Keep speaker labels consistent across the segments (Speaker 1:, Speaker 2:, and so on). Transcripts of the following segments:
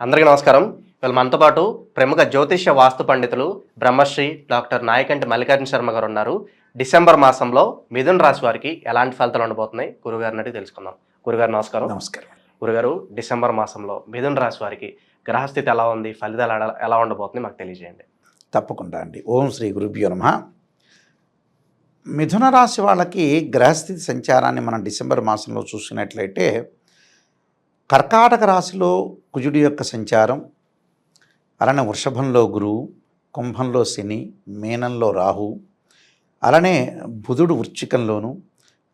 Speaker 1: అందరికీ నమస్కారం. వీళ్ళు మనతో పాటు ప్రముఖ జ్యోతిష్య వాస్తు పండితులు బ్రహ్మశ్రీ డాక్టర్ నాయకంటి మల్లికార్జున శర్మ గారు ఉన్నారు. డిసెంబర్ మాసంలో మిథున్ రాశి వారికి ఎలాంటి ఫలితాలు ఉండబోతున్నాయి? గురుగారిని అడిగి తెలుసుకుందాం. గురుగారు నమస్కారం.
Speaker 2: నమస్కారం.
Speaker 1: గురుగారు డిసెంబర్ మాసంలో మిథున్ రాశి వారికి గ్రహస్థితి ఎలా ఉంది? ఫలితాలు ఎలా- ఎలా ఉండబోతుంది మాకు తెలియజేయండి.
Speaker 2: తప్పకుండా అండి. ఓం శ్రీ గురుభ్యో నమ. మిథున రాశి వాళ్ళకి గ్రహస్థితి సంచారాన్ని మనం డిసెంబర్ మాసంలో చూసినట్లయితే కర్కాటక రాశిలో కుజుడి యొక్క సంచారం అలానే వృషభంలో గురువు కుంభంలో శని మేనంలో రాహు అలానే బుధుడు వృచ్చికంలోను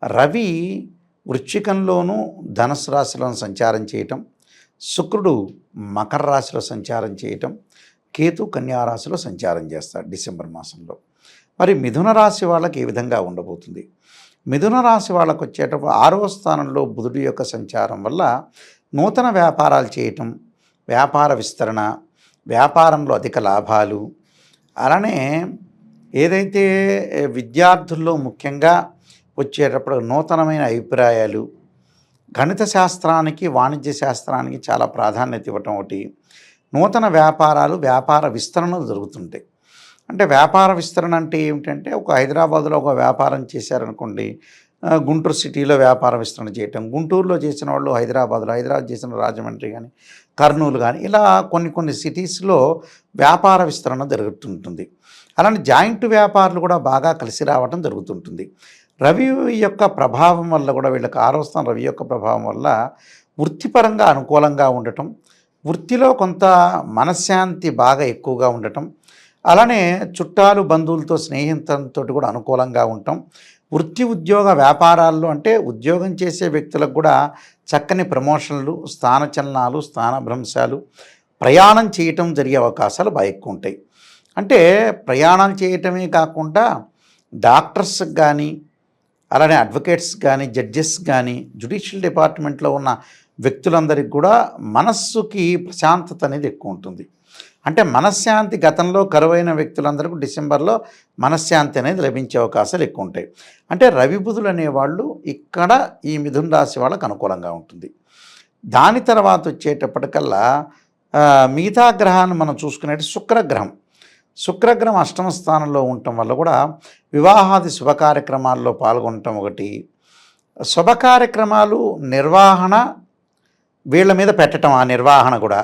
Speaker 2: రవి వృచ్చికంలోను ధనుసు రాశిలో సంచారం చేయటం శుక్రుడు మకర రాశిలో సంచారం చేయటం కేతు కన్యారాశిలో సంచారం చేస్తాడు డిసెంబర్ మాసంలో. మరి మిథున రాశి వాళ్ళకి ఏ విధంగా ఉండబోతుంది? మిథున రాశి వాళ్ళకు వచ్చేటప్పుడు ఆరవ స్థానంలో బుధుడి యొక్క సంచారం వల్ల నూతన వ్యాపారాలు చేయటం వ్యాపార విస్తరణ వ్యాపారంలో అధిక లాభాలు. అలానే ఏదైతే విద్యార్థుల్లో ముఖ్యంగా వచ్చేటప్పుడు నూతనమైన అభిప్రాయాలు గణిత శాస్త్రానికి వాణిజ్య శాస్త్రానికి చాలా ప్రాధాన్యత ఇవ్వటం ఒకటి. నూతన వ్యాపారాలు వ్యాపార విస్తరణలు జరుగుతుంటాయి. అంటే వ్యాపార విస్తరణ అంటే ఏమిటంటే ఒక హైదరాబాద్లో ఒక వ్యాపారం చేశారనుకోండి గుంటూరు సిటీలో వ్యాపార విస్తరణ చేయటం గుంటూరులో చేసిన వాళ్ళు హైదరాబాద్లో హైదరాబాద్ చేసిన రాజమండ్రి కానీ కర్నూలు కానీ ఇలా కొన్ని కొన్ని సిటీస్లో వ్యాపార విస్తరణ జరుగుతుంటుంది. అలానే జాయింట్ వ్యాపారులు కూడా బాగా కలిసి రావడం జరుగుతుంటుంది. రవి యొక్క ప్రభావం వల్ల కూడా వీళ్ళకి ఆరోస్తాం రవి యొక్క ప్రభావం వల్ల వృత్తిపరంగా అనుకూలంగా ఉండటం వృత్తిలో కొంత మనశ్శాంతి బాగా ఎక్కువగా ఉండటం అలానే చుట్టాలు బంధువులతో స్నేహితులతో కూడా అనుకూలంగా ఉండటం వృత్తి ఉద్యోగ వ్యాపారాల్లో అంటే ఉద్యోగం చేసే వ్యక్తులకు కూడా చక్కని ప్రమోషన్లు స్థానచలనాలు స్థానభ్రంశాలు ప్రయాణం చేయటం జరిగే అవకాశాలు బాగా ఎక్కువ ఉంటాయి. అంటే ప్రయాణం చేయటమే కాకుండా డాక్టర్స్ కానీ అలానే అడ్వకేట్స్ కానీ జడ్జెస్ కానీ జ్యుడిషియల్ డిపార్ట్మెంట్లో ఉన్న వ్యక్తులందరికీ కూడా మనస్సుకి ప్రశాంతత అనేది ఎక్కువ ఉంటుంది. అంటే మనశ్శాంతి గతంలో కరువైన వ్యక్తులందరికీ డిసెంబర్లో మనశ్శాంతి అనేది లభించే అవకాశాలు ఎక్కువ ఉంటాయి అంటే రవి బుధులు అనేవాళ్ళు ఇక్కడ ఈ మిథున రాశి వాళ్ళకు అనుకూలంగా ఉంటుంది. దాని తర్వాత వచ్చేటప్పటికల్లా మిగతా గ్రహాన్ని మనం చూసుకునేది శుక్రగ్రహం. శుక్రగ్రహం అష్టమ స్థానంలో ఉండటం వల్ల కూడా వివాహాది శుభ కార్యక్రమాల్లో పాల్గొనటం ఒకటి శుభ కార్యక్రమాలు నిర్వహణ వీళ్ళ మీద పెట్టడం ఆ నిర్వహణ కూడా.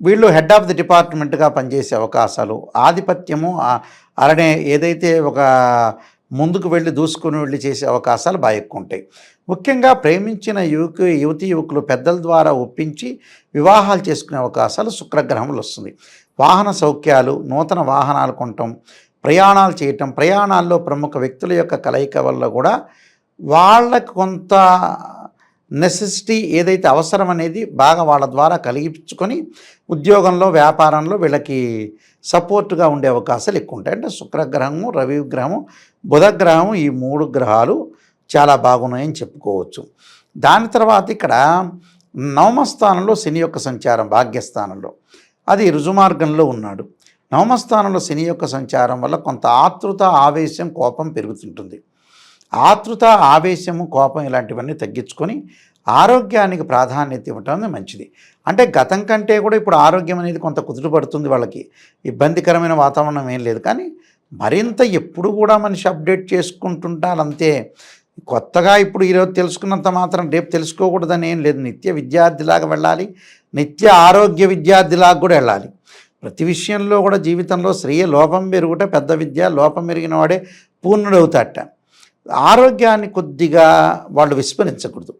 Speaker 2: వీళ్ళు హెడ్ ఆఫ్ ది డిపార్ట్మెంట్గా పనిచేసే అవకాశాలు ఆధిపత్యము అలానే ఏదైతే ఒక ముందుకు వెళ్ళి దూసుకుని వెళ్ళి చేసే అవకాశాలు బాగా ఎక్కువ ఉంటాయి. ముఖ్యంగా ప్రేమించిన యువకు యువతి యువకులు పెద్దల ద్వారా ఒప్పించి వివాహాలు చేసుకునే అవకాశాలు శుక్రగ్రహంలో వస్తుంది. వాహన సౌఖ్యాలు నూతన వాహనాలు కొనటం ప్రయాణాలు చేయటం ప్రయాణాల్లో ప్రముఖ వ్యక్తుల యొక్క కలయిక వల్ల కూడా వాళ్ళకు కొంత నెసెసిటీ ఏదైతే అవసరం అనేది బాగా వాళ్ళ ద్వారా కలిగించుకొని ఉద్యోగంలో వ్యాపారంలో వీళ్ళకి సపోర్ట్గా ఉండే అవకాశాలు ఎక్కువ ఉంటాయి. అంటే శుక్రగ్రహము రవి గ్రహము బుధగ్రహము ఈ మూడు గ్రహాలు చాలా బాగున్నాయని చెప్పుకోవచ్చు. దాని తర్వాత ఇక్కడ నవమ స్థానంలో శని యొక్క సంచారం భాగ్యస్థానంలో. అది రుజుమార్గంలో ఉన్నాడు. నవమస్థానంలో శని యొక్క సంచారం వల్ల కొంత ఆతృత ఆవేశం కోపం పెరుగుతుంటుంది. ఆతృత ఆవేశము కోపం ఇలాంటివన్నీ తగ్గించుకొని ఆరోగ్యానికి ప్రాధాన్యత ఇవ్వటం మంచిది. అంటే గతం కంటే కూడా ఇప్పుడు ఆరోగ్యం అనేది కొంత కుదుటపడుతుంది వాళ్ళకి. ఇబ్బందికరమైన వాతావరణం ఏం లేదు. కానీ మరింత ఎప్పుడు కూడా మనిషి అప్డేట్ చేసుకుంటుంటారంతే కొత్తగా ఇప్పుడు ఈరోజు తెలుసుకున్నంత మాత్రం రేపు తెలుసుకోకూడదని ఏం లేదు. నిత్య విద్యార్థిలాగా వెళ్ళాలి. నిత్య ఆరోగ్య విద్యార్థిలాగా కూడా వెళ్ళాలి. ప్రతి విషయంలో కూడా జీవితంలో శ్రేయ లోపం పెరుగుట పెద్ద విద్య లోపం పెరిగిన వాడే పూర్ణుడవుతాట ఆరోగ్యాన్ని కొద్దిగా వాళ్ళు విస్మరించకూడదు.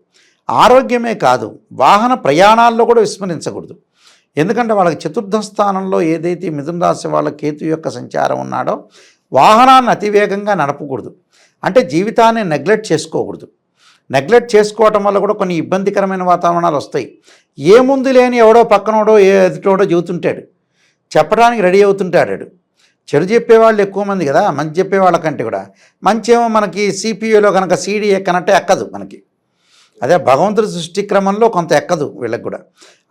Speaker 2: ఆరోగ్యమే కాదు వాహన ప్రయాణాల్లో కూడా విస్మరించకూడదు. ఎందుకంటే వాళ్ళకి చతుర్థ స్థానంలో ఏదైతే మిథున రాశి వాళ్ళ కేతు యొక్క సంచారం ఉన్నాడో వాహనాన్ని అతివేగంగా నడపకూడదు. అంటే జీవితాన్ని నెగ్లెక్ట్ చేసుకోకూడదు. నెగ్లెక్ట్ చేసుకోవటం వల్ల కూడా కొన్ని ఇబ్బందికరమైన వాతావరణాలు వస్తాయి. ఏముంది లేని ఎవడో పక్కనోడో ఏ ఎదుటోడో చెబుతుంటాడు. చెప్పడానికి రెడీ అవుతుంటాడు. చెడు చెప్పేవాళ్ళు ఎక్కువ మంది కదా మంచి చెప్పేవాళ్ళకంటే కూడా. మంచి ఏమో మనకి సిపియూలో కనుక సీడీ ఎక్కనంటే ఎక్కదు మనకి. అదే భగవంతుడి సృష్టి క్రమంలో కొంత ఎక్కదు వీళ్ళకి కూడా.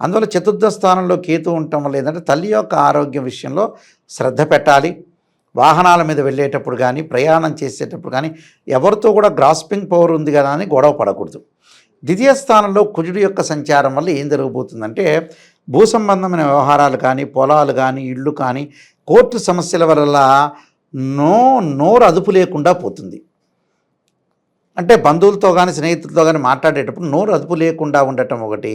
Speaker 2: అందువల్ల చతుర్థ స్థానంలో కేతు ఉండటం వల్ల ఏంటంటే తల్లి యొక్క ఆరోగ్యం విషయంలో శ్రద్ధ పెట్టాలి. వాహనాల మీద వెళ్ళేటప్పుడు కానీ ప్రయాణం చేసేటప్పుడు కానీ ఎవరితో కూడా గ్రాస్పింగ్ పవర్ ఉంది కదా అని గొడవ పడకూడదు. ద్వితీయ స్థానంలో కుజుడి యొక్క సంచారం వల్ల ఏం జరగబోతుందంటే భూ సంబంధమైన వ్యవహారాలు కానీ పొలాలు కానీ ఇళ్ళు కానీ కోర్టు సమస్యల వల్ల నో నోరు అదుపు లేకుండా పోతుంది. అంటే బంధువులతో కానీ స్నేహితులతో కానీ మాట్లాడేటప్పుడు నోరు అదుపు లేకుండా ఉండటం ఒకటి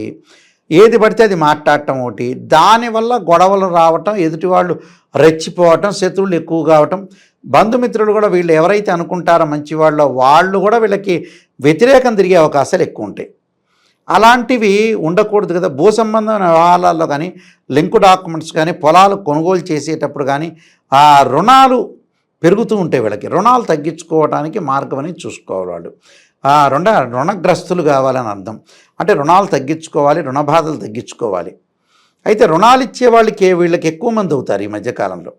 Speaker 2: ఏది పడితే అది మాట్లాడటం ఒకటి దానివల్ల గొడవలు రావటం ఎదుటి వాళ్ళు రెచ్చిపోవటం శత్రువులు ఎక్కువ కావటం బంధుమిత్రులు కూడా వీళ్ళు ఎవరైతే అనుకుంటారో మంచివాళ్ళో వాళ్ళు కూడా వీళ్ళకి వ్యతిరేకం తిరిగే అవకాశాలు ఎక్కువ ఉంటాయి. అలాంటివి ఉండకూడదు కదా. భూ సంబంధమైన వ్యవహారాల్లో కానీ లింక్ డాక్యుమెంట్స్ కానీ పొలాలు కొనుగోలు చేసేటప్పుడు కానీ ఆ రుణాలు పెరుగుతూ ఉంటాయి వీళ్ళకి. రుణాలు తగ్గించుకోవడానికి మార్గం అనేది చూసుకోవాలి వాళ్ళు. రుణ రుణగ్రస్తులు కావాలని అర్థం. అంటే రుణాలు తగ్గించుకోవాలి రుణ బాధలు తగ్గించుకోవాలి. అయితే రుణాలు ఇచ్చే వాళ్ళకి వీళ్ళకి ఎక్కువ మంది అవుతారు ఈ మధ్యకాలంలో.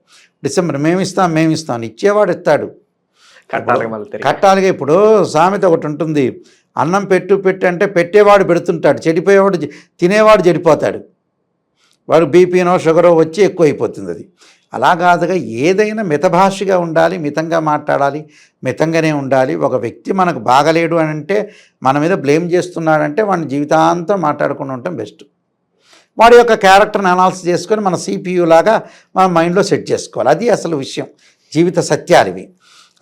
Speaker 2: డిసెంబర్ మేము ఇస్తాం మేము ఇస్తాం ఇచ్చేవాడు ఇస్తాడు. కట్టాలిగా ఇప్పుడు సామెత ఒకటి ఉంటుంది. అన్నం పెట్టు పెట్టు అంటే పెట్టేవాడు పెడుతుంటాడు. చెడిపోయేవాడు తినేవాడు చెడిపోతాడు. వాడు బీపీనో షుగరో వచ్చి ఎక్కువ అయిపోతుంది అది. అలా కాదుగా ఏదైనా మితభాషగా ఉండాలి మితంగా మాట్లాడాలి మితంగానే ఉండాలి. ఒక వ్యక్తి మనకు బాగలేడు అని అంటే మన మీద బ్లేమ్ చేస్తున్నాడంటే వాడిని జీవితాంతం మాట్లాడుకుండా ఉండటం బెస్ట్. వాడి యొక్క క్యారెక్టర్ని అనాలిసిస్ చేసుకొని మన సిపియు లాగా మన మైండ్లో సెట్ చేసుకోవాలి. అది అసలు విషయం. జీవిత సత్యాలు ఇవి.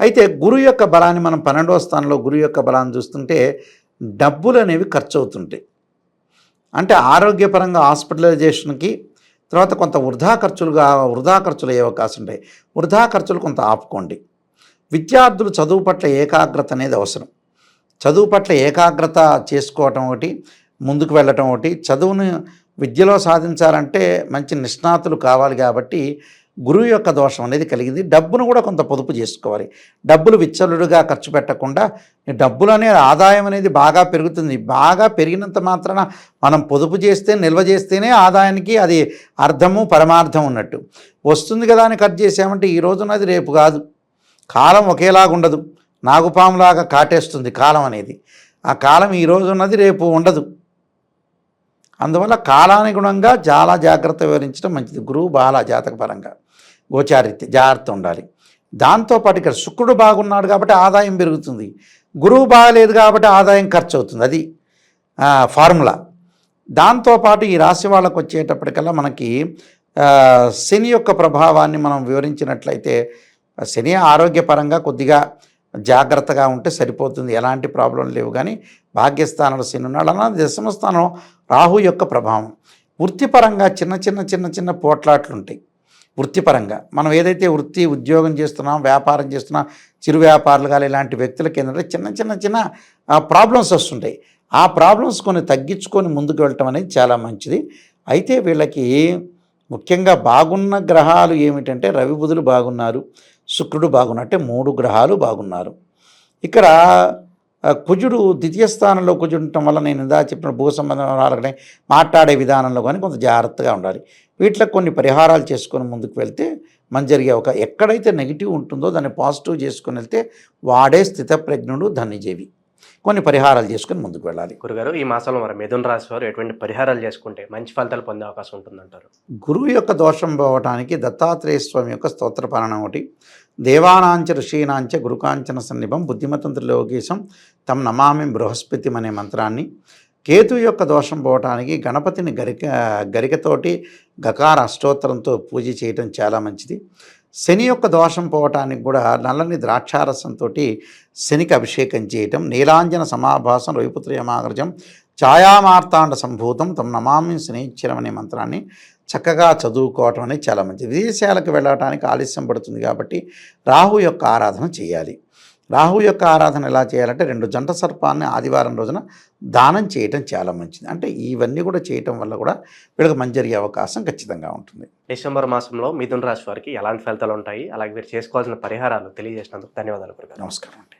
Speaker 2: అయితే గురువు యొక్క బలాన్ని మనం పన్నెండవ స్థానంలో గురువు యొక్క బలాన్ని చూస్తుంటే డబ్బులు అనేవి ఖర్చు అవుతుంటాయి అంటే ఆరోగ్యపరంగా హాస్పిటలైజేషన్కి తర్వాత కొంత వృధా ఖర్చులుగా వృధా ఖర్చులు అయ్యే అవకాశం ఉంటాయి. వృధా ఖర్చులు కొంత ఆపుకోండి. విద్యార్థులు చదువు పట్ల ఏకాగ్రత అనేది అవసరం. చదువు పట్ల ఏకాగ్రత చేసుకోవటం ఒకటి ముందుకు వెళ్ళటం ఒకటి. చదువును విద్యలో సాధించాలంటే మంచి నిష్ణాతులు కావాలి కాబట్టి గురువు యొక్క దోషం అనేది కలిగింది. డబ్బును కూడా కొంత పొదుపు చేసుకోవాలి. డబ్బులు విచ్చలుడుగా ఖర్చు పెట్టకుండా డబ్బులు అనే ఆదాయం అనేది బాగా పెరుగుతుంది. బాగా పెరిగినంత మాత్రాన మనం పొదుపు చేస్తే నిల్వ చేస్తేనే ఆదాయానికి అది అర్థము పరమార్థం ఉన్నట్టు. వస్తుంది కదా అని ఖర్చు చేసామంటే ఈ రోజున్నది రేపు కాదు. కాలం ఒకేలాగా ఉండదు. నాగుపాములాగా కాటేస్తుంది కాలం అనేది. ఆ కాలం ఈ రోజు ఉన్నది రేపు ఉండదు. అందువల్ల కాలానుగుణంగా చాలా జాగ్రత్త వివరించడం మంచిది. గురువు బాల జాతక పరంగా గోచారిత్య జాగ్రత్త ఉండాలి. దాంతోపాటు ఇక్కడ శుక్రుడు బాగున్నాడు కాబట్టి ఆదాయం పెరుగుతుంది. గురువు బాగలేదు కాబట్టి ఆదాయం ఖర్చు అవుతుంది అది ఫార్ములా. దాంతోపాటు ఈ రాశి వాళ్ళకు వచ్చేటప్పటికల్లా మనకి శని యొక్క ప్రభావాన్ని మనం వివరించినట్లయితే శని ఆరోగ్యపరంగా కొద్దిగా జాగ్రత్తగా ఉంటే సరిపోతుంది. ఎలాంటి ప్రాబ్లం లేవు కానీ భాగ్యస్థానంలో శని ఉన్నాడు. అలా దశమస్థానం రాహు యొక్క ప్రభావం. వృత్తిపరంగా చిన్న చిన్న చిన్న చిన్న పోట్లాట్లు ఉంటాయి వృత్తిపరంగా. మనం ఏదైతే వృత్తి ఉద్యోగం చేస్తున్నాం వ్యాపారం చేస్తున్నాం చిరు వ్యాపారులు కానీ ఇలాంటి వ్యక్తులకి ఏంటంటే చిన్న చిన్న చిన్న ప్రాబ్లమ్స్ వస్తుంటాయి. ఆ ప్రాబ్లమ్స్ కొన్ని తగ్గించుకొని ముందుకు వెళ్ళటం అనేది చాలా మంచిది. అయితే వీళ్ళకి ముఖ్యంగా బాగున్న గ్రహాలు ఏమిటంటే రవి బుధులు బాగున్నారు శుక్రుడు బాగున్నట్టే మూడు గ్రహాలు బాగున్నారు. ఇక్కడ కుజుడు ద్వితీయ స్థానంలో కుజుడు ఉండటం వల్ల నేను ఇందా చెప్పిన భూ సంబంధం మాట్లాడే విధానంలో కానీ కొంత జాగ్రత్తగా ఉండాలి. వీటిలో కొన్ని పరిహారాలు చేసుకొని ముందుకు వెళ్తే మంచి జరిగే ఒక ఎక్కడైతే నెగిటివ్ ఉంటుందో దాన్ని పాజిటివ్ చేసుకుని వెళ్తే వాడే స్థితప్రజ్ఞుడు ధన్యజీవి కొన్ని పరిహారాలు చేసుకొని ముందుకు వెళ్ళాలి.
Speaker 1: గురుగారు ఈ మాసంలో మరి మిథున రాశి వారు ఎటువంటి పరిహారాలు చేసుకుంటే మంచి ఫలితాలు పొందే అవకాశం ఉంటుందంటారు?
Speaker 2: గురువు యొక్క దోషం పోవటానికి దత్తాత్రేయ స్వామి యొక్క స్తోత్ర పాలన ఒకటి. దేవానాంచ ఋషీనాంచ గురుకాంచన సన్నిభం బుద్ధిమతంత్ర లోకేశం తమ నమామి బృహస్పతి అనే మంత్రాన్ని. కేతు యొక్క దోషం పోవటానికి గణపతిని గరిక గరికతోటి గకార అష్టోత్తరంతో పూజ చేయటం చాలా మంచిది. శని యొక్క దోషం పోవటానికి కూడా నల్లని ద్రాక్షారసంతో శనికి అభిషేకం చేయటం నీలాంజన సమాభాసం రవిపుత్ర యమాగ్రజం ఛాయామార్తాండ సంభూతం తమ నమామి శనిశ్చరం అనే మంత్రాన్ని చక్కగా చదువుకోవటం అనేది చాలా మంచిది. విదేశాలకు వెళ్ళటానికి ఆలస్యం పడుతుంది కాబట్టి రాహు యొక్క ఆరాధన చేయాలి. రాహు యొక్క ఆరాధన ఎలా చేయాలంటే రెండు జంట సర్పాన్ని ఆదివారం రోజున దానం చేయటం చాలా మంచిది. అంటే ఇవన్నీ కూడా చేయటం వల్ల కూడా వీళ్ళకి మంచి జరిగే అవకాశం ఖచ్చితంగా ఉంటుంది.
Speaker 1: డిసెంబర్ మాసంలో మిథున రాశి వారికి ఎలాంటి ఫలితాలు ఉంటాయి? అలాగే మీరు చేసుకోవాల్సిన పరిహారాలు తెలియజేసినందుకు ధన్యవాదాలు
Speaker 2: నమస్కారం అండి.